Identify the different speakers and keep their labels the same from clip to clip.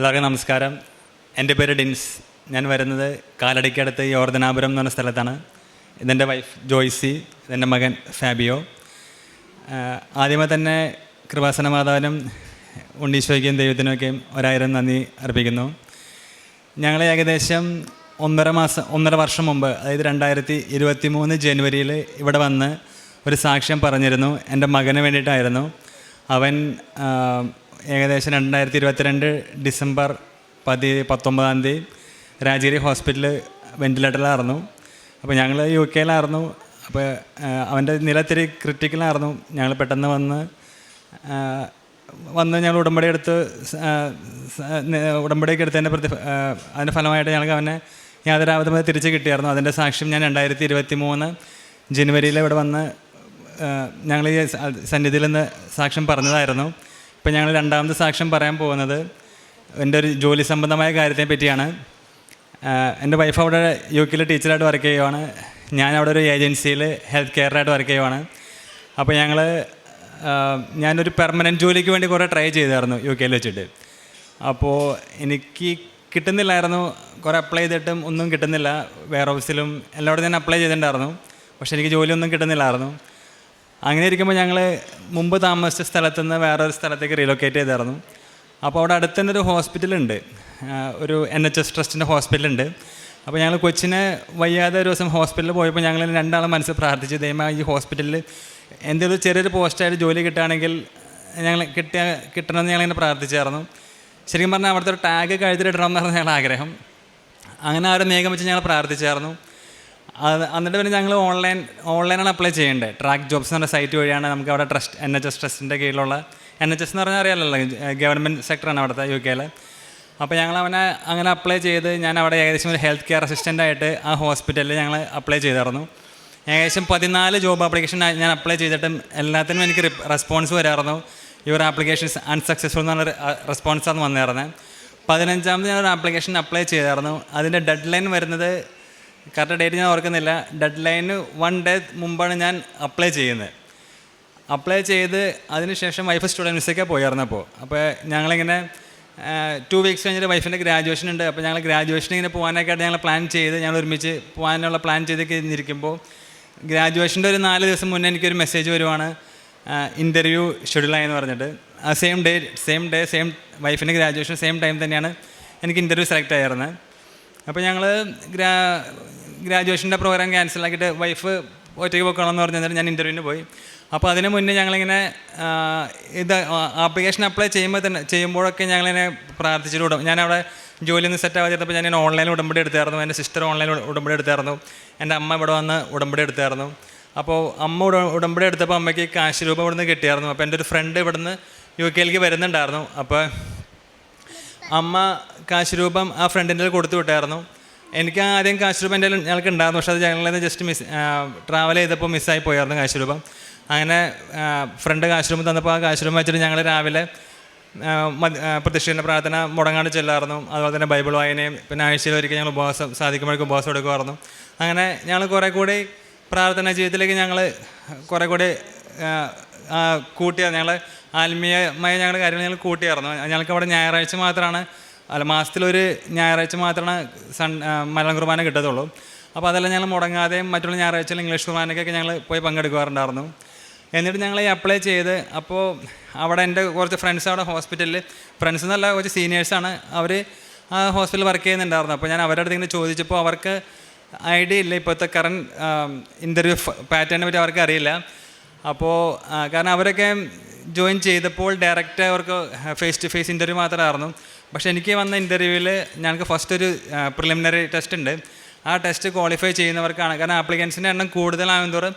Speaker 1: എല്ലാവർക്കും നമസ്കാരം. എന്റെ പേര് ഡിൻസ്. ഞാൻ വരുന്നത് കാലടിക്കടുത്ത് യോർദനാപുരം എന്ന് പറഞ്ഞ സ്ഥലത്താണ്. ഇതെന്റെ വൈഫ് ജോയ്സി ഇതെന്റെ മകൻ ഫാബിയോ. ആദ്യമേ തന്നെ കൃപാസന മാതാവിനും ഉണ്ണീശോയ്ക്കും ദൈവത്തിനൊക്കെയും ഒരായിരം നന്ദി അർപ്പിക്കുന്നു. ഞങ്ങൾ ഏകദേശം ഒന്നര മാസം ഒന്നര വർഷം മുമ്പ് അതായത് രണ്ടായിരത്തി ഇരുപത്തി മൂന്ന് ജനുവരിയിൽ ഇവിടെ വന്ന് ഒരു സാക്ഷ്യം പറഞ്ഞിരുന്നു. എന്റെ മകന് വേണ്ടിയിട്ടായിരുന്നു. അവൻ ഏകദേശം രണ്ടായിരത്തി ഇരുപത്തിരണ്ട് ഡിസംബർ പതി പത്തൊമ്പതാം തീയതി രാജഗിരി ഹോസ്പിറ്റലിൽ വെന്റിലേറ്ററിലായിരുന്നു അപ്പോൾ ഞങ്ങൾ യു കെയിലായിരുന്നു. അപ്പോൾ അവന്റെ നില ഇത്തിരി ക്രിട്ടിക്കലായിരുന്നു ഞങ്ങൾ പെട്ടെന്ന് വന്ന് വന്ന് ഞങ്ങൾ ഉടമ്പടി എടുത്ത് ഉടമ്പടിയൊക്കെ എടുത്തതിന്റെ പ്രതി അതിന്റെ ഫലമായിട്ട് ഞങ്ങൾക്ക് അവനെ യാതൊരാവധമായി തിരിച്ച് കിട്ടിയായിരുന്നു. അതിന്റെ സാക്ഷ്യം ഞാൻ രണ്ടായിരത്തി ഇരുപത്തി മൂന്ന് ജനുവരിയിൽ ഇവിടെ വന്ന് ഞങ്ങൾ ഈ സന്നിധിയിൽ നിന്ന് സാക്ഷ്യം പറഞ്ഞതായിരുന്നു. ഇപ്പം ഞങ്ങൾ രണ്ടാമത് സാക്ഷ്യം പറയാൻ പോകുന്നത് എന്റെ ഒരു ജോലി സംബന്ധമായ കാര്യത്തെ പറ്റിയാണ്. എന്റെ വൈഫ് അവിടെ യു കെയിലെ ടീച്ചറായിട്ട് വർക്ക് ചെയ്യുവാണ്. ഞാൻ അവിടെ ഒരു ഏജൻസിയിൽ ഹെൽത്ത് കെയറായിട്ട് വർക്ക് ചെയ്യുവാണ്. അപ്പോൾ ഞങ്ങൾ ഞാനൊരു പെർമനന്റ് ജോലിക്ക് വേണ്ടി കുറേ ട്രൈ ചെയ്തായിരുന്നു യു കെയിൽ വെച്ചിട്ട്. അപ്പോൾ എനിക്ക് കിട്ടുന്നില്ലായിരുന്നു. കുറേ അപ്ലൈ ചെയ്തിട്ടും ഒന്നും കിട്ടുന്നില്ല. വെയർ ഹൗസിലും എല്ലായിടത്തും ഞാൻ അപ്ലൈ ചെയ്തിട്ടുണ്ടായിരുന്നു. പക്ഷേ എനിക്ക് ജോലിയൊന്നും കിട്ടുന്നില്ലായിരുന്നു. അങ്ങനെ ഇരിക്കുമ്പോൾ ഞങ്ങൾ മുമ്പ് താമസിച്ച സ്ഥലത്തു നിന്ന് വേറൊരു സ്ഥലത്തേക്ക് റീലൊക്കേറ്റ് ചെയ്തായിരുന്നു. അപ്പോൾ അവിടെ അടുത്ത് തന്നെ ഒരു ഹോസ്പിറ്റലുണ്ട് ഒരു എൻ എച്ച് എസ് ട്രസ്റ്റിന്റെ ഹോസ്പിറ്റലുണ്ട് അപ്പോൾ ഞങ്ങൾ കൊച്ചിനെ വയ്യാതെ ഒരു ദിവസം ഹോസ്പിറ്റലിൽ പോയപ്പോൾ ഞങ്ങൾ രണ്ടാളും മനസ്സിൽ പ്രാർത്ഥിച്ചു ദൈവം ഈ ഹോസ്പിറ്റലിൽ എന്തെങ്കിലും ചെറിയൊരു പോസ്റ്റായിട്ട് ജോലി കിട്ടുകയാണെങ്കിൽ ഞങ്ങൾ കിട്ടിയ കിട്ടണമെന്ന് ഞങ്ങളിങ്ങനെ പ്രാർത്ഥിച്ചായിരുന്നു. ശരിക്കും പറഞ്ഞാൽ അവിടുത്തെ ഒരു ടാഗ് കഴുത്തിലിടണം എന്നായിരുന്നു ഞങ്ങളുടെ ആഗ്രഹം അങ്ങനെ ആ ഒരു മേഘം വെച്ച് ഞങ്ങൾ പ്രാർത്ഥിച്ചായിരുന്നു. എന്നിട്ട് പിന്നെ ഞങ്ങൾ ഓൺലൈൻ ഓൺലൈനാണ് അപ്ലൈ ചെയ്യേണ്ടത് ട്രാക്ക് ജോബ്സ് എന്ന് പറഞ്ഞ സൈറ്റ് വഴിയാണ് നമുക്ക് അവിടെ ട്രസ്റ്റ് എൻ എച്ച് എസ് ട്രസ്റ്റിന്റെ കീഴിലുള്ള. എൻ എച്ച് എസ് എന്ന് പറഞ്ഞാൽ അറിയാമല്ലോ ഗവൺമെന്റ് സെക്ടറാണ് അവിടുത്തെ യു കെയിൽ അപ്പോൾ ഞങ്ങൾ അവനെ അങ്ങനെ അപ്ലൈ ചെയ്ത് ഞാൻ അവിടെ ഏകദേശം ഒരു ഹെൽത്ത് കെയർ അസിസ്റ്റന്റ് ആയിട്ട് ആ ഹോസ്പിറ്റലിൽ ഞങ്ങൾ അപ്ലൈ ചെയ്തായിരുന്നു. ഏകദേശം പതിനാല് ജോബ് ആപ്ലിക്കേഷൻ ഞാൻ അപ്ലൈ ചെയ്തിട്ടും എല്ലാത്തിനും എനിക്ക് റെസ്പോൺസ് വരായിരുന്നു യുവർ ആപ്ലിക്കേഷൻസ് അൺസക്സസ്ഫുൾ എന്ന് പറഞ്ഞൊരു റെസ്പോൺസാണ് വന്നിരുന്നത് പതിനഞ്ചാമത് ഞാനൊരു ആപ്ലിക്കേഷൻ അപ്ലൈ ചെയ്തായിരുന്നു. അതിന്റെ ഡെഡ് ലൈൻ വരുന്നത് കറക്റ്റ് ഡേറ്റ് ഞാൻ ഓർക്കുന്നില്ല. ഡെഡ് ലൈന് വൺ ഡേ മുമ്പാണ് ഞാൻ അപ്ലൈ ചെയ്യുന്നത്. അപ്ലൈ ചെയ്ത് അതിനുശേഷം വൈഫ് സ്റ്റുഡന്റ് വിസയ്ക്കാണ് പോയിരുന്നപ്പോൾ അപ്പോൾ ഞങ്ങളിങ്ങനെ ടു വീക്സ് കഴിഞ്ഞിട്ട് വൈഫിന്റെ ഗ്രാജുവേഷൻ ഉണ്ട്. അപ്പോൾ ഞങ്ങൾ ഗ്രാജുവേഷൻ ഇങ്ങനെ പോകാനൊക്കെയായിട്ട് ഞങ്ങൾ പ്ലാൻ ചെയ്ത് ഞങ്ങൾ ഒരുമിച്ച് പോകാനുള്ള പ്ലാൻ ചെയ്തൊക്കെ ഇരിക്കുമ്പോൾ ഗ്രാജുവേഷന്റെ ഒരു നാല് ദിവസം മുന്നേ എനിക്കൊരു മെസ്സേജ് വരുവാണ്. ഇന്റർവ്യൂ ഷെഡ്യൂളായെന്ന് പറഞ്ഞിട്ട്. ആ same day same day same വൈഫിന്റെ ഗ്രാജുവേഷൻ സെയിം ടൈം തന്നെയാണ് എനിക്ക് ഇന്റർവ്യൂ സെലക്ട് ആയിരുന്നത്. അപ്പോൾ ഞങ്ങൾ ഗ്രാ ഗ്രാജുവേഷന്റെ പ്രോഗ്രാം ക്യാൻസലാക്കിയിട്ട് വൈഫ് ഒറ്റയ്ക്ക് പോക്കണമെന്ന് പറഞ്ഞു ഞാൻ ഇന്റർവ്യൂവിന് പോയി. അപ്പോൾ അതിന് മുന്നേ ഞങ്ങളിങ്ങനെ ഇത് ആപ്ലിക്കേഷൻ അപ്ലൈ ചെയ്യുമ്പോൾ തന്നെ ചെയ്യുമ്പോഴൊക്കെ ഞങ്ങളിങ്ങനെ പ്രാർത്ഥിച്ചിട്ട് വിടും. ഞാനവിടെ ജോലി ഒന്ന് സെറ്റ് ആവാതിരുന്നപ്പോൾ ഞാൻ ഓൺലൈനിൽ ഉടമ്പടി എടുത്തായിരുന്നു. എന്റെ സിസ്റ്റർ ഓൺലൈനിൽ ഉടമ്പടി എടുത്തായിരുന്നു. എന്റെ അമ്മ ഇവിടെ വന്ന് ഉടമ്പടി എടുത്തായിരുന്നു. അപ്പോൾ അമ്മ ഉട ഉടമ്പടി എടുത്തപ്പോൾ അമ്മയ്ക്ക് കാശ് രൂപ ഇവിടുന്ന് കിട്ടിയായിരുന്നു. അപ്പോൾ എന്റെ ഒരു ഫ്രണ്ട് ഇവിടുന്ന് യു കെയിലേക്ക് വരുന്നുണ്ടായിരുന്നു. അപ്പോൾ അമ്മ കാശ് രൂപം ആ ഫ്രണ്ടിന്റെ കൊടുത്തു വിട്ടായിരുന്നു. എനിക്ക് ആദ്യം കാശ് രൂപം എന്റെ ഞങ്ങൾക്ക് ഉണ്ടായിരുന്നു. പക്ഷേ അത് ഞങ്ങളിൽ ജസ്റ്റ് മിസ് ട്രാവൽ ചെയ്തപ്പോൾ മിസ്സായി പോയായിരുന്നു കാശ് രൂപം അങ്ങനെ ഫ്രണ്ട് കാശ് രൂപം തന്നപ്പോൾ ആ കാശ് രൂപം വെച്ചിട്ട് ഞങ്ങൾ രാവിലെ പ്രത്യക്ഷീണ പ്രാർത്ഥന മുടങ്ങാണ്ട് ചെല്ലായിരുന്നു അതുപോലെ തന്നെ ബൈബിൾ വായനയും പിന്നെ ആഴ്ചയിൽ ഒരിക്കൽ ഞങ്ങൾ ഉപവാസം സാധിക്കുമ്പോഴേക്കും ഉപവാസം എടുക്കുമായിരുന്നു. അങ്ങനെ ഞങ്ങൾ കുറേ കൂടി പ്രാർത്ഥന ജീവിതത്തിലേക്ക് ഞങ്ങൾ കുറേ കൂടി കൂട്ടിയ ഞങ്ങൾ ആത്മീയമായ ഞങ്ങളുടെ കാര്യങ്ങൾ ഞങ്ങൾ കൂട്ടിയായിരുന്നു. ഞങ്ങൾക്ക് അവിടെ ഞായറാഴ്ച മാത്രമാണ് അല്ല മാസത്തിലൊരു ഞായറാഴ്ച മാത്രമാണ് സൺ മലയാളം കുർബാന കിട്ടത്തുള്ളൂ. അപ്പോൾ അതെല്ലാം ഞങ്ങൾ മുടങ്ങാതെയും മറ്റുള്ള ഞായറാഴ്ചയിൽ ഇംഗ്ലീഷ് കുർബാനയ്ക്കൊക്കെ ഞങ്ങൾ പോയി പങ്കെടുക്കാറുണ്ടായിരുന്നു എന്നിട്ട് ഞങ്ങൾ ഈ അപ്ലൈ ചെയ്ത് അപ്പോൾ അവിടെ എന്റെ കുറച്ച് ഫ്രണ്ട്സ് അവിടെ ഹോസ്പിറ്റലിൽ ഫ്രണ്ട്സ് എന്നല്ല കുറച്ച് സീനിയേഴ്സാണ് അവർ ആ ഹോസ്പിറ്റലിൽ വർക്ക് ചെയ്യുന്നുണ്ടായിരുന്നു. അപ്പോൾ ഞാൻ അവരുടെ അടുത്ത് ചോദിച്ചപ്പോൾ അവർക്ക് ഐഡിയ ഇല്ല ഇപ്പോഴത്തെ കറണ്ട് ഇന്റർവ്യൂ പാറ്റേണിനെ പറ്റി അവർക്ക് അറിയില്ല. അപ്പോൾ കാരണം അവരൊക്കെ ജോയിൻ ചെയ്തപ്പോൾ ഡയറക്റ്റ് അവർക്ക് ഫേസ് ടു ഫേസ് ഇന്റർവ്യൂ മാത്രമായിരുന്നു. പക്ഷേ എനിക്ക് വന്ന ഇന്റർവ്യൂവിൽ ഞങ്ങൾക്ക് ഫസ്റ്റ് ഒരു പ്രിലിമിനറി ടെസ്റ്റ് ഉണ്ട്. ആ ടെസ്റ്റ് ക്വാളിഫൈ ചെയ്യുന്നവർക്കാണ്. കാരണം ആപ്ലിക്കൻസിന്റെ എണ്ണം കൂടുതലാകും തോറും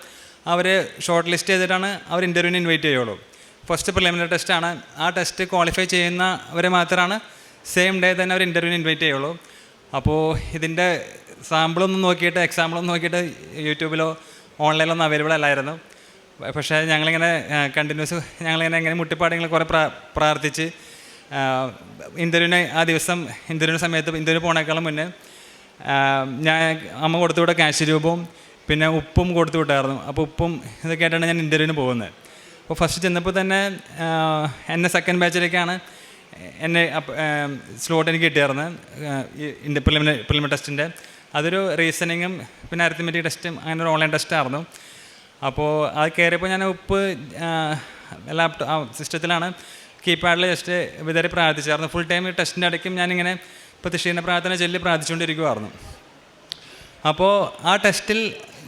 Speaker 1: അവർ ഷോർട്ട് ലിസ്റ്റ് ചെയ്തിട്ടാണ് അവർ ഇന്റർവ്യൂവിന് ഇൻവൈറ്റ് ചെയ്യുള്ളൂ. ഫസ്റ്റ് പ്രിലിമിനറി ടെസ്റ്റാണ് ആ ടെസ്റ്റ് ക്വാളിഫൈ ചെയ്യുന്നവരെ മാത്രമാണ് സെയിം ഡേ തന്നെ അവർ ഇന്റർവ്യൂവിന് ഇൻവൈറ്റ് ചെയ്യുള്ളൂ. അപ്പോൾ ഇതിന്റെ സാമ്പിളൊന്നും നോക്കിയിട്ട് എക്സാമ്പിളൊന്നും നോക്കിയിട്ട് യൂട്യൂബിലോ ഓൺലൈനിലൊന്നും അവൈലബിൾ അല്ലായിരുന്നു. പക്ഷേ ഞങ്ങളിങ്ങനെ കണ്ടിന്യൂസ് ഞങ്ങളിങ്ങനെ ഇങ്ങനെ മുട്ടിപ്പാടിങ്ങനെ കുറേ പ്രാ പ്രാർത്ഥിച്ച് ഇന്റർവ്യൂവിന് ആ ദിവസം ഇന്റർവ്യൂവിന് സമയത്ത് ഇന്ദ്രന് പോണേക്കാളും മുന്നേ ഞാൻ അമ്മ കൊടുത്തു വിട്ട കാശ് രൂപവും പിന്നെ ഉപ്പും കൊടുത്തു വിട്ടായിരുന്നു. അപ്പോൾ ഉപ്പും ഇതൊക്കെ ആയിട്ടാണ് ഞാൻ ഇന്റർവ്യൂവിന് പോകുന്നത്. അപ്പോൾ ഫസ്റ്റ് ചെന്നപ്പോൾ തന്നെ എന്നെ സെക്കൻഡ് ബാച്ചിലേക്കാണ് എന്നെ സ്ലോട്ട് എനിക്ക് കിട്ടിയായിരുന്നു. ഈ പ്രിലിമിനറി പ്രിലിമിനറി ടെസ്റ്റിന്റെ അതൊരു റീസണിങ്ങും പിന്നെ അരിത്തമെറ്റിക് ടെസ്റ്റും അങ്ങനെ ഒരു ഓൺലൈൻ ടെസ്റ്റായിരുന്നു അപ്പോൾ അത് കയറിയപ്പോൾ ഞാൻ ഉപ്പ് ലാപ്ടോപ്പ് സിസ്റ്റത്തിലാണ് കീപാഡിൽ ജസ്റ്റ് വിതറി പ്രാർത്ഥിച്ചായിരുന്നു. ഫുൾ ടൈം ടെസ്റ്റിന്റെ ഇടയ്ക്കും ഞാനിങ്ങനെ പ്രതിഷ്ഠീന പ്രാർത്ഥന ചൊല്ലി പ്രാർത്ഥിച്ചുകൊണ്ടിരിക്കുമായിരുന്നു അപ്പോൾ ആ ടെസ്റ്റിൽ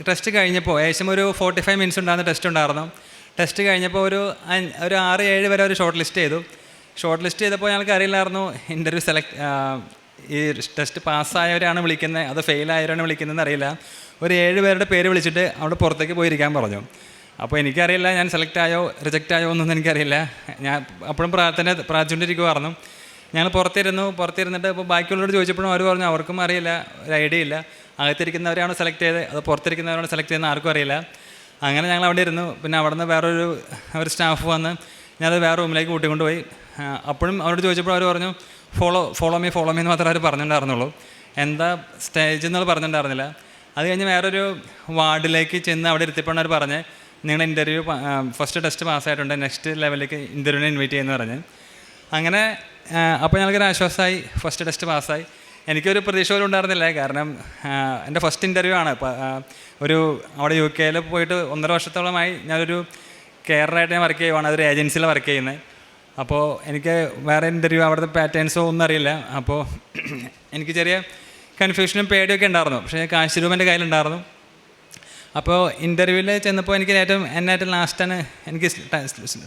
Speaker 1: ടെസ്റ്റ് കഴിഞ്ഞപ്പോൾ ഏകദേശം ഒരു ഫോർട്ടി ഫൈവ് മിനിറ്റ്സ് ഉണ്ടായിരുന്ന ടെസ്റ്റ് ഉണ്ടായിരുന്നു. ടെസ്റ്റ് കഴിഞ്ഞപ്പോൾ ഒരു ഒരു ആറ് ഏഴ് വരെ ഒരു ഷോർട്ട് ലിസ്റ്റ് ചെയ്തു. ഷോർട്ട് ലിസ്റ്റ് ചെയ്തപ്പോൾ ഞങ്ങൾക്ക് അറിയില്ലായിരുന്നു ഇന്റർവ്യൂ സെലക്ട് ഈ ടെസ്റ്റ് പാസ്സായവരാണ് വിളിക്കുന്നത് അത് ഫെയിലായവരാണ് വിളിക്കുന്നതെന്ന് അറിയില്ല. ഒരു ഏഴ് പേരുടെ പേര് വിളിച്ചിട്ട് അവിടെ പുറത്തേക്ക് പോയിരിക്കാൻ പറഞ്ഞു. അപ്പോൾ എനിക്കറിയില്ല ഞാൻ സെലക്ട് ആയോ റിജക്റ്റ് ആയോ എന്നൊന്നും എനിക്കറിയില്ല. ഞാൻ അപ്പോഴും പ്രാർത്ഥന പ്രാർത്ഥിച്ചുകൊണ്ടിരിക്കുമായിരുന്നു ഞങ്ങൾ പുറത്തിരുന്നു പുറത്തിരുന്നിട്ട് ഇപ്പോൾ ബാക്കിയുള്ളവരോട് ചോദിച്ചപ്പോഴും അവർ പറഞ്ഞു അവർക്കും അറിയില്ല ഒരു ഐഡിയ ഇല്ല. അകത്തിരിക്കുന്നവരാണ് സെലക്ട് ചെയ്തത് അത് പുറത്തിരിക്കുന്നവരാണ് സെലക്ട് ചെയ്യുന്നത് ആർക്കും അറിയില്ല. അങ്ങനെ ഞങ്ങൾ അവിടെ ഇരുന്നു. പിന്നെ അവിടെ നിന്ന് വേറൊരു ഒരു സ്റ്റാഫ് വന്ന് ഞാനത് വേറെ റൂമിലേക്ക് കൂട്ടിക്കൊണ്ടുപോയി. അപ്പോഴും അവരോട് ചോദിച്ചപ്പോൾ അവർ പറഞ്ഞു follow follow me follow me എന്ന് മാത്രമേ അവർ പറഞ്ഞിട്ടുണ്ടായിരുന്നുള്ളൂ. എന്താ സ്റ്റേജ് എന്നുള്ളത് പറഞ്ഞിട്ടുണ്ടായിരുന്നില്ല. അത് കഴിഞ്ഞ് വേറൊരു വാർഡിലേക്ക് ചെന്ന് അവിടെ ഇരുത്തിപ്പോഴാണ് അവർ പറഞ്ഞ് നിങ്ങളുടെ ഇന്റർവ്യൂ ഫസ്റ്റ് ടെസ്റ്റ് പാസ്സായിട്ടുണ്ട് നെക്സ്റ്റ് ലെവലിലേക്ക് ഇന്റർവ്യൂവിനെ ഇൻവൈറ്റ് ചെയ്യുമെന്ന് പറഞ്ഞ്. അങ്ങനെ അപ്പോൾ ഞങ്ങൾക്കൊരു ആശ്വാസമായി. ഫസ്റ്റ് ടെസ്റ്റ് പാസ്സായി എനിക്കൊരു പ്രതീക്ഷ പോലും ഉണ്ടായിരുന്നില്ല. കാരണം എന്റെ ഫസ്റ്റ് ഇന്റർവ്യൂ ആണ്. ഒരു അവിടെ യു കെയിൽ പോയിട്ട് ഒന്നര വർഷത്തോളമായി ഞാനൊരു കെയറായിട്ട് ഞാൻ വർക്ക് ചെയ്യുവാണ്. അതൊരു ഏജൻസിയിൽ വർക്ക് ചെയ്യുന്നത്. അപ്പോൾ എനിക്ക് വേറെ ഇന്റർവ്യൂ അവിടുത്തെ പാറ്റേൺസോ ഒന്നും അറിയില്ല. അപ്പോൾ എനിക്ക് ചെറിയ കൺഫ്യൂഷനും പേടിയൊക്കെ ഉണ്ടായിരുന്നു. പക്ഷേ കാശ് രൂപ എന്റെ കയ്യിലുണ്ടായിരുന്നു. അപ്പോൾ ഇന്റർവ്യൂവിൽ ചെന്നപ്പോൾ എനിക്ക് ഏറ്റവും എന്നെ ഏറ്റവും ലാസ്റ്റാണ് എനിക്ക്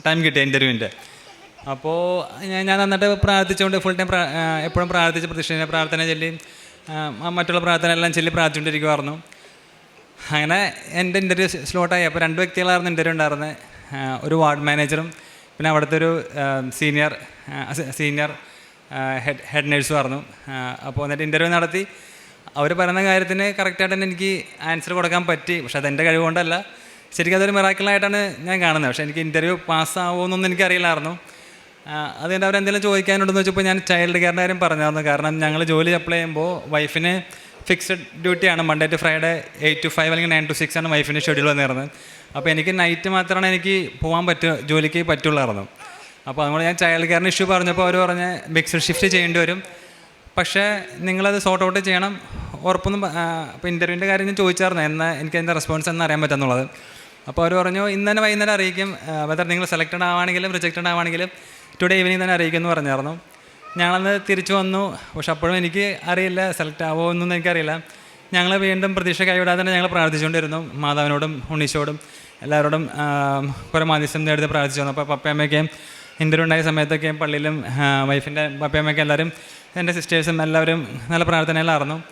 Speaker 1: ടൈം കിട്ടിയ ഇന്റർവ്യൂവിന്റെ അപ്പോൾ ഞാൻ നന്നായിട്ട് പ്രാർത്ഥിച്ചുകൊണ്ട് ഫുൾ ടൈം എപ്പോഴും പ്രാർത്ഥിച്ച് പ്രതിഷ്ഠിച്ച പ്രാർത്ഥന ചൊല്ലി മറ്റുള്ള പ്രാർത്ഥന എല്ലാം ചൊല്ലി പ്രാർത്ഥിച്ചുകൊണ്ടിരിക്കുമായിരുന്നു അങ്ങനെ എന്റെ ഇന്റർവ്യൂ സ്ലോട്ടായി അപ്പോൾ രണ്ട് വ്യക്തികളായിരുന്നു ഇന്റർവ്യൂ ഉണ്ടായിരുന്നത് ഒരു വാർഡ് മാനേജറും പിന്നെ അവിടുത്തെ ഒരു സീനിയർ സീനിയർ ഹെഡ് ഹെഡ് നേഴ്സും ആയിരുന്നു. അപ്പോൾ എന്നിട്ട് ഇന്റർവ്യൂ നടത്തി. അവർ പറയുന്ന കാര്യത്തിന് കറക്റ്റായിട്ട് തന്നെ എനിക്ക് ആൻസർ കൊടുക്കാൻ പറ്റി. പക്ഷെ അതെന്റെ കഴിവുകൊണ്ടല്ല ശരിക്കും അതൊരു മിറാക്കിളായിട്ടാണ് ഞാൻ കാണുന്നത്. പക്ഷേ എനിക്ക് ഇന്റർവ്യൂ പാസ്സാവുമെന്നൊന്നും എനിക്കറിയില്ലായിരുന്നു അതുകൊണ്ട് അവരെന്തെങ്കിലും ചോദിക്കാനുണ്ടെന്ന് വെച്ചപ്പോൾ ഞാൻ ചൈൽഡ് കെയറിന്റെ കാര്യം പറഞ്ഞായിരുന്നു. കാരണം ഞങ്ങൾ ജോലി അപ്ലൈ ചെയ്യുമ്പോൾ വൈഫിന് ഫിക്സഡ് ഡ്യൂട്ടിയാണ് Monday to Friday eight to five അല്ലെങ്കിൽ നയൻ ടു സിക്സ് ആണ് വൈഫിന്റെ ഷെഡ്യൂൾ വന്നിരുന്നത്. അപ്പോൾ എനിക്ക് നൈറ്റ് മാത്രമാണ് എനിക്ക് പോകാൻ പറ്റുക ജോലിക്ക് പറ്റുള്ളായിരുന്നു. അപ്പോൾ അതുകൊണ്ട് ഞാൻ ചൈൽഡ് കെയറിന് ഇഷ്യൂ പറഞ്ഞപ്പോൾ അവർ പറഞ്ഞ് മിക്സഡ് ഷിഫ്റ്റ് ചെയ്യേണ്ടി വരും. പക്ഷേ നിങ്ങളത് സോർട്ട് ഔട്ട് ചെയ്യണം. ഉറപ്പൊന്നും ഇപ്പോൾ ഇന്റർവ്യൂവിന്റെ കാര്യം ഞാൻ ചോദിച്ചായിരുന്നു. എന്നാൽ എനിക്ക് അതിന്റെ റെസ്പോൺസ് എന്ന് അറിയാൻ പറ്റുന്നുള്ളത്. അപ്പോൾ അവർ പറഞ്ഞു ഇന്ന് തന്നെ വൈകുന്നേരം അറിയിക്കും. വെതർ നിങ്ങൾ സെലക്റ്റഡ് ആവുകയാണെങ്കിലും റിജക്റ്റഡ് ആവുകയാണെങ്കിലും ടുഡേ ഈവനിങ് തന്നെ അറിയിക്കും എന്ന് പറഞ്ഞായിരുന്നു. ഞങ്ങളന്ന് തിരിച്ചു വന്നു. പക്ഷെ അപ്പോഴും എനിക്ക് അറിയില്ല സെലക്ട് ആവോ എന്നൊന്നും എനിക്കറിയില്ല. ഞങ്ങൾ വീണ്ടും പ്രതീക്ഷ കൈവിടാതെ തന്നെ ഞങ്ങൾ പ്രാർത്ഥിച്ചുകൊണ്ടിരുന്നു. മാതാവിനോടും ഉണ്ണീശോടും എല്ലാവരോടും കുറേ മാധ്യസ്ഥം നേടി പ്രാർത്ഥിച്ചു വന്നു. അപ്പോൾ പപ്പയമ്മയ്ക്കും ഇന്റർവ്യൂ ഉണ്ടായ സമയത്തൊക്കെ പള്ളിയിലും വൈഫിന്റെ പപ്പയമ്മയ്ക്കും എല്ലാവരും എന്റെ സിസ്റ്റേഴ്സും എല്ലാവരും നല്ല പ്രാർത്ഥനയിലായിരുന്നു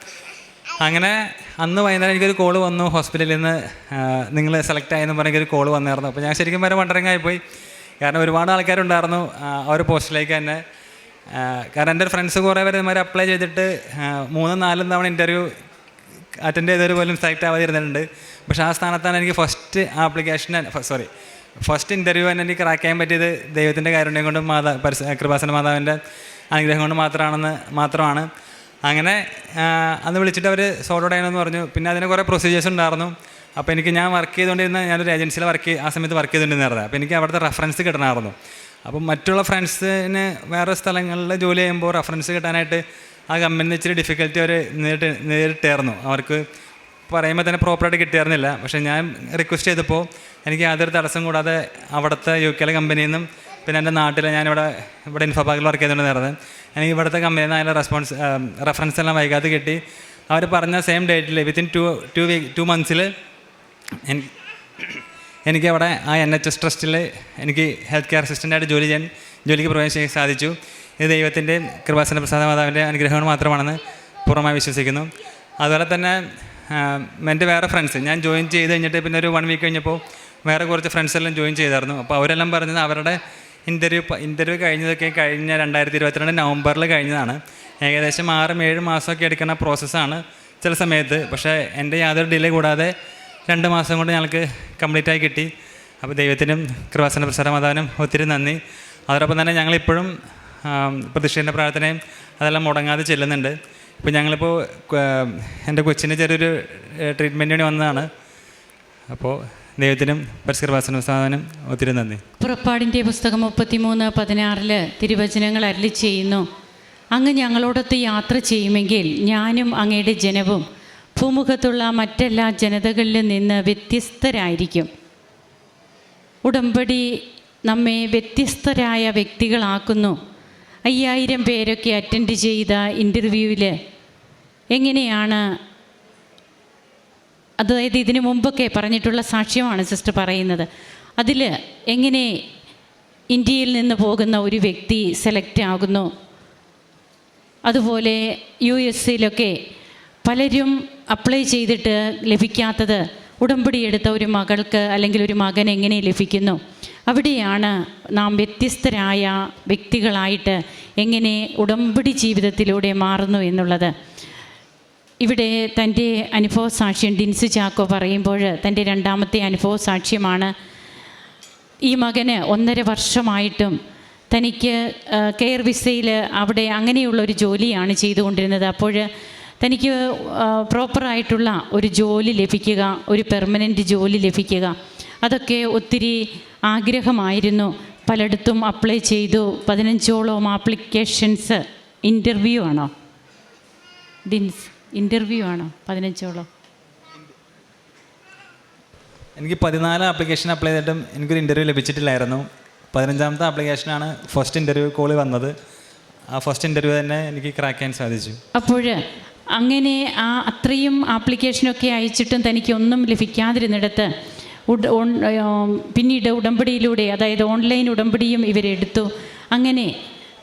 Speaker 1: അങ്ങനെ അന്ന് വൈകുന്നേരം എനിക്കൊരു കോൾ വന്നു ഹോസ്പിറ്റലിൽ നിന്ന് നിങ്ങൾ സെലക്ട് ആയെന്ന് പറഞ്ഞ ഒരു കോൾ വന്നായിരുന്നു. അപ്പോൾ ഞാൻ ശരിക്കും വരെ വണ്ടറിങ് ആയിപ്പോയി കാരണം ഒരുപാട് ആൾക്കാരുണ്ടായിരുന്നു ആ ഒരു പോസ്റ്റിലേക്ക് തന്നെ. കാരണം എന്റെ ഫ്രണ്ട്സ് കുറേ പേര് ഇതുമാതിരി അപ്ലൈ ചെയ്തിട്ട് മൂന്ന് നാലും തവണ ഇന്റർവ്യൂ അറ്റൻഡ് ചെയ്തവർ പോലും സെലക്ട് ആവാതെ ഇരുന്നിട്ടുണ്ട് പക്ഷേ ആ സ്ഥാനത്താണ് എനിക്ക് first application sorry first interview തന്നെ എനിക്ക് ക്രാക്ക് ചെയ്യാൻ പറ്റിയത് ദൈവത്തിന്റെ കാരുണ്യം കൊണ്ടും മാതാ പരിസ കൃപാസന മാതാവിന്റെ അനുഗ്രഹം കൊണ്ട് മാത്രമാണെന്ന് മാത്രമാണ്. അങ്ങനെ അന്ന് വിളിച്ചിട്ട് അവർ ഔട്ട് ചെയ്യണമെന്ന് പറഞ്ഞു. പിന്നെ അതിന് കുറേ പ്രൊസീജിയേഴ്സ് ഉണ്ടായിരുന്നു. അപ്പോൾ എനിക്ക് ഞാൻ വർക്ക് ചെയ്തുകൊണ്ടിരുന്ന ഞാനൊരു ഏജൻസിയിൽ വർക്ക് ആ സമയത്ത് വർക്ക് ചെയ്തുകൊണ്ടിരുന്നതാണ് അപ്പോൾ എനിക്ക് അവിടുത്തെ റെഫറൻസ് കിട്ടണമായിരുന്നു. അപ്പം മറ്റുള്ള ഫ്രണ്ട്സിന് വേറെ സ്ഥലങ്ങളിൽ ജോലി ചെയ്യുമ്പോൾ റെഫറൻസ് കിട്ടാനായിട്ട് ആ കമ്പനിയിൽ ഇച്ചിരി ഡിഫിക്കൽറ്റി അവർ നേരിട്ട് നേരിട്ടായിരുന്നു അവർക്ക് പറയുമ്പോൾ തന്നെ പ്രോപ്പറായിട്ട് കിട്ടിയായിരുന്നില്ല. പക്ഷേ ഞാൻ റിക്വസ്റ്റ് ചെയ്തപ്പോൾ എനിക്ക് യാതൊരു തടസ്സം കൂടാതെ അവിടുത്തെ യു കെയിലെ കമ്പനിയിൽ നിന്നും പിന്നെ എന്റെ നാട്ടിൽ ഞാനിവിടെ ഇവിടെ ഇൻഫോപാക്കിൽ വർക്ക് ചെയ്തുകൊണ്ടിരുന്നത് എനിക്ക് ഇവിടുത്തെ കമ്പനിയിൽ നിന്ന് അതിന്റെ റെസ്പോൺസ് റെഫറൻസ് എല്ലാം വൈകാതെ കിട്ടി. അവർ പറഞ്ഞ same ഡേറ്റിൽ within two two week to മന്ത്സിൽ എനിക്ക് അവിടെ ആ എൻ എച്ച് എസ് ട്രസ്റ്റിൽ എനിക്ക് ഹെൽത്ത് കെയർ അസിസ്റ്റന്റായിട്ട് ജോലി ചെയ്യാൻ ജോലിക്ക് പ്രവേശിക്കാൻ ചെയ്യാൻ സാധിച്ചു. ഇത് ദൈവത്തിന്റെ കൃപാസന പ്രസാദ മാതാവിന്റെ അനുഗ്രഹങ്ങൾ മാത്രമാണെന്ന് പൂർണമായി വിശ്വസിക്കുന്നു. അതുപോലെ തന്നെ എന്റെ വേറെ ഫ്രണ്ട്സ് ഞാൻ ജോയിൻ ചെയ്ത് കഴിഞ്ഞിട്ട് പിന്നെ ഒരു വൺ വീക്ക് കഴിഞ്ഞപ്പോൾ വേറെ കുറച്ച് ഫ്രണ്ട്സ് എല്ലാം ജോയിൻ ചെയ്തായിരുന്നു. അപ്പോൾ അവരെല്ലാം പറഞ്ഞത് അവരുടെ ഇന്റർവ്യൂ ഇന്റർവ്യൂ കഴിഞ്ഞതൊക്കെ കഴിഞ്ഞ രണ്ടായിരത്തി ഇരുപത്തിരണ്ട് നവംബറിൽ കഴിഞ്ഞതാണ്. ഏകദേശം ആറും ഏഴ് മാസമൊക്കെ എടുക്കുന്ന പ്രോസസ്സാണ് ചില സമയത്ത്. പക്ഷേ എന്റെ യാതൊരു ഡിലേ കൂടാതെ രണ്ട് മാസം കൊണ്ട് ഞങ്ങൾക്ക് കംപ്ലീറ്റ് ആയി കിട്ടി. അപ്പോൾ ദൈവത്തിനും കൃപാസന പ്രസാര മാതാവിനും ഒത്തിരി നന്ദി. അതോടൊപ്പം തന്നെ ഞങ്ങളിപ്പോഴും പ്രതിഷ്ഠേന്റെ പ്രാർത്ഥനയും അതെല്ലാം മുടങ്ങാതെ ചെല്ലുന്നുണ്ട്. ഇപ്പോൾ ഞങ്ങളിപ്പോൾ എന്റെ കൊച്ചിന് ചെറിയൊരു ട്രീറ്റ്മെന്റിന് വന്നതാണ്. അപ്പോൾ ദൈവത്തിനും പരിഷ്കൃപാസന സ്ഥാപനം ഒത്തിരി നന്ദി.
Speaker 2: പുറപ്പാടിന്റെ പുസ്തകം മുപ്പത്തിമൂന്ന് പതിനാറിൽ തിരുവചനങ്ങൾ അരളി ചെയ്യുന്നു. അങ്ങ് ഞങ്ങളോടൊത്ത് യാത്ര ചെയ്യുമെങ്കിൽ ഞാനും അങ്ങയുടെ ജനവും ഭൂമുഖത്തുള്ള മറ്റെല്ലാ ജനതകളിലും നിന്ന് വ്യത്യസ്തരായിരിക്കും. ഉടമ്പടി നമ്മെ വ്യത്യസ്തരായ വ്യക്തികളാക്കുന്നു. അയ്യായിരം പേരൊക്കെ അറ്റൻഡ് ചെയ്ത ഇന്റർവ്യൂവിൽ എങ്ങനെയാണ് അതായത് ഇതിനു മുമ്പൊക്കെ പറഞ്ഞിട്ടുള്ള സാക്ഷ്യമാണ് സിസ്റ്റർ പറയുന്നത്. അതിൽ എങ്ങനെ ഇന്ത്യയിൽ നിന്ന് പോകുന്ന ഒരു വ്യക്തി സെലക്ട് ആകുന്നു? അതുപോലെ യു എസ് സിയിലൊക്കെ പലരും അപ്ലൈ ചെയ്തിട്ട് ലഭിക്കാത്തത് ഉടമ്പടി എടുത്ത ഒരു മകൾക്ക് അല്ലെങ്കിൽ ഒരു മകൻ എങ്ങനെ ലഭിക്കുന്നു? അവിടെയാണ് നാം വ്യത്യസ്തരായ വ്യക്തികളായിട്ട് എങ്ങനെ ഉടമ്പടി ജീവിതത്തിലൂടെ മാറുന്നു എന്നുള്ളത്. ഇവിടെ തന്റെ അനുഭവ സാക്ഷ്യം ഡിൻസ് ചാക്കോ പറയുമ്പോൾ തന്റെ രണ്ടാമത്തെ അനുഭവ സാക്ഷ്യമാണ് ഈ മകന് ഒന്നര വർഷമായിട്ടും തനിക്ക് കെയർ വിസയിൽ അവിടെ അങ്ങനെയുള്ള ഒരു ജോലിയാണ് ചെയ്തുകൊണ്ടിരുന്നത്. അപ്പോൾ തനിക്ക് പ്രോപ്പറായിട്ടുള്ള ഒരു ജോലി ലഭിക്കുക ഒരു പെർമനന്റ് ജോലി ലഭിക്കുക അതൊക്കെ ഒത്തിരി ആഗ്രഹമായിരുന്നു. പലയിടത്തും അപ്ലൈ ചെയ്തു. പതിനഞ്ചോളം ആപ്ലിക്കേഷൻസ് ഇന്റർവ്യൂ ആണോ? ഡിൻസ്. ഇന്റർവ്യൂ ആണോ? പതിനഞ്ചോളം.
Speaker 1: എനിക്ക് പതിനാല് ആപ്ലിക്കേഷൻ അപ്ലൈ ചെയ്തിട്ടും എനിക്കൊരു ഇന്റർവ്യൂ ലഭിച്ചിട്ടില്ലായിരുന്നു. പതിനഞ്ചാമത്തെ ആപ്ലിക്കേഷനാണ് ഫസ്റ്റ് ഇന്റർവ്യൂ കോൾ വന്നത്. ആ ഫസ്റ്റ് ഇന്റർവ്യൂ തന്നെ എനിക്ക് ക്രാക്ക് ചെയ്യാൻ സാധിച്ചു.
Speaker 2: അപ്പോൾ അങ്ങനെ ആ അത്രയും ആപ്ലിക്കേഷനൊക്കെ അയച്ചിട്ടും തനിക്ക് ഒന്നും ലഭിക്കാതിരുന്നിടത്ത് പിന്നീട് ഉടമ്പടിയിലൂടെ അതായത് ഓൺലൈൻ ഉടമ്പടിയും ഇവരെടുത്തു. അങ്ങനെ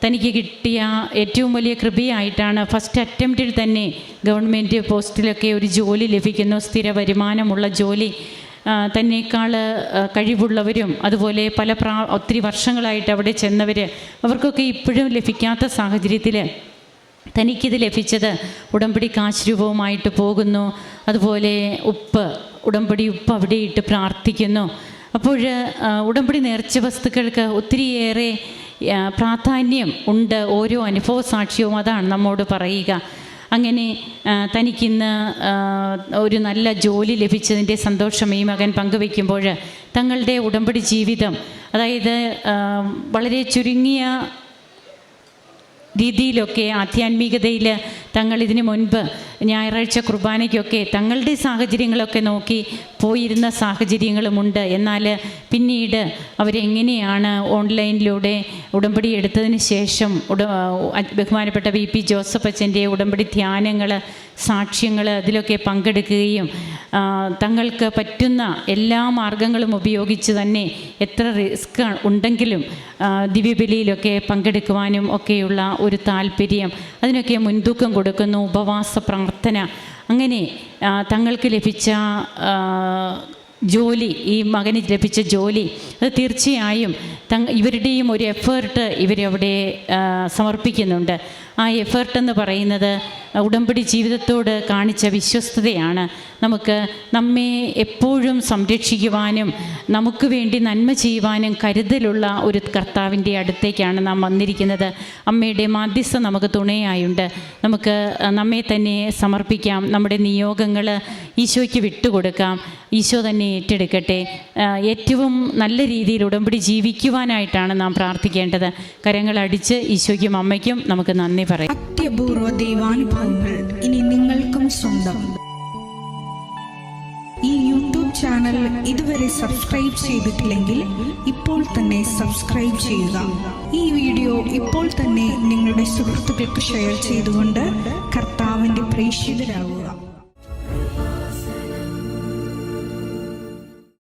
Speaker 2: തനിക്ക് കിട്ടിയ ഏറ്റവും വലിയ കൃപയായിട്ടാണ് ഫസ്റ്റ് അറ്റംപ്റ്റിൽ തന്നെ ഗവൺമെന്റ് പോസ്റ്റിലൊക്കെ ഒരു ജോലി ലഭിക്കുന്നു സ്ഥിര വരുമാനമുള്ള ജോലി. തന്നെക്കാൾ കഴിവുള്ളവരും അതുപോലെ പല പ്രാ ഒത്തിരി വർഷങ്ങളായിട്ട് അവിടെ ചെന്നവർ അവർക്കൊക്കെ ഇപ്പോഴും ലഭിക്കാത്ത സാഹചര്യത്തിൽ തനിക്കിത് ലഭിച്ചത് ഉടമ്പടി കാശ് രൂപവുമായിട്ട് പോകുന്നു. അതുപോലെ ഉപ്പ് ഉടമ്പടി ഉപ്പ് അവിടെ ഇട്ട് പ്രാർത്ഥിക്കുന്നു അപ്പോൾ ഉടമ്പടി നേർച്ച വസ്തുക്കൾക്ക് ഒത്തിരിയേറെ പ്രാധാന്യം ഉണ്ട്. ഓരോ അനുഭവ സാക്ഷ്യവും അതാണ് നമ്മോട് പറയുക. അങ്ങനെ തനിക്കിന്ന് ഒരു നല്ല ജോലി ലഭിച്ചതിന്റെ സന്തോഷം ഈ മകൻ പങ്കുവെക്കുമ്പോൾ തങ്ങളുടെ ഉടമ്പടി ജീവിതം അതായത് വളരെ ചുരുങ്ങിയ രീതിയിലൊക്കെ ആധ്യാത്മികതയിൽ തങ്ങൾ ഇതിനു മുൻപ് ഞായറാഴ്ച കുർബാനയ്ക്കൊക്കെ തങ്ങളുടെ സാഹചര്യങ്ങളൊക്കെ നോക്കി പോയിരുന്ന സാഹചര്യങ്ങളുമുണ്ട്. എന്നാൽ പിന്നീട് അവരെങ്ങനെയാണ് ഓൺലൈനിലൂടെ ഉടമ്പടി എടുത്തതിന് ശേഷം ഉട ബഹുമാനപ്പെട്ട വി പി ജോസഫ് അച്ഛന്റെ ഉടമ്പടി ധ്യാനങ്ങൾ സാക്ഷ്യങ്ങൾ അതിലൊക്കെ പങ്കെടുക്കുകയും തങ്ങൾക്ക് പറ്റുന്ന എല്ലാ മാർഗങ്ങളും ഉപയോഗിച്ച് തന്നെ എത്ര റിസ്ക് ഉണ്ടെങ്കിലും ദിവ്യബലിയിലൊക്കെ പങ്കെടുക്കുവാനും ഒക്കെയുള്ള ഒരു താല്പര്യം അതിനൊക്കെ മുൻതൂക്കം കൊടുക്കുന്നു ഉപവാസ പ്രാർത്ഥന. അങ്ങനെ തങ്ങൾക്ക് ലഭിച്ച ജോലി ഈ മകന് ലഭിച്ച ജോലി അത് തീർച്ചയായും തങ് ഇവരുടെയും ഒരു എഫേർട്ട് ഇവരവിടെ സമർപ്പിക്കുന്നുണ്ട്. ആ എഫേർട്ട് എന്ന് പറയുന്നത് ഉടമ്പടി ജീവിതത്തോട് കാണിച്ച വിശ്വസ്തതയാണ്. നമുക്ക് നമ്മെ എപ്പോഴും സംരക്ഷിക്കുവാനും നമുക്ക് വേണ്ടി നന്മ ചെയ്യുവാനും കരുതലുള്ള ഒരു കർത്താവിന്റെ അടുത്തേക്കാണ് നാം വന്നിരിക്കുന്നത്. അമ്മയുടെ മാധ്യസ്ഥ നമുക്ക് തുണയായുണ്ട്. നമുക്ക് നമ്മെ തന്നെ സമർപ്പിക്കാം. നമ്മുടെ നിയോഗങ്ങൾ ഈശോയ്ക്ക് വിട്ടുകൊടുക്കാം. ഈശോ തന്നെ ഏറ്റെടുക്കട്ടെ. ഏറ്റവും നല്ല രീതിയിൽ ഉടമ്പടി ജീവിക്കുവാനായിട്ടാണ് നാം പ്രാർത്ഥിക്കേണ്ടത്. കരങ്ങൾ അടിച്ച് ഈശോയ്ക്കും അമ്മയ്ക്കും നമുക്ക് നന്ദി പറയാം.
Speaker 3: അത്യപൂർവ ദൈവാനുഭവങ്ങൾ ഇനി നിങ്ങൾക്കും സ്വന്തം. ഈ യൂട്യൂബ് ചാനൽ ഇതുവരെ സബ്സ്ക്രൈബ് ചെയ്തിട്ടില്ലെങ്കിൽ ഇപ്പോൾ തന്നെ സബ്സ്ക്രൈബ് ചെയ്യുക. ഈ വീഡിയോ ഇപ്പോൾ തന്നെ നിങ്ങളുടെ സുഹൃത്തുക്കൾക്ക് ഷെയർ ചെയ്തുകൊണ്ട് കർത്താവിന്റെ പ്രേക്ഷിതരാകുക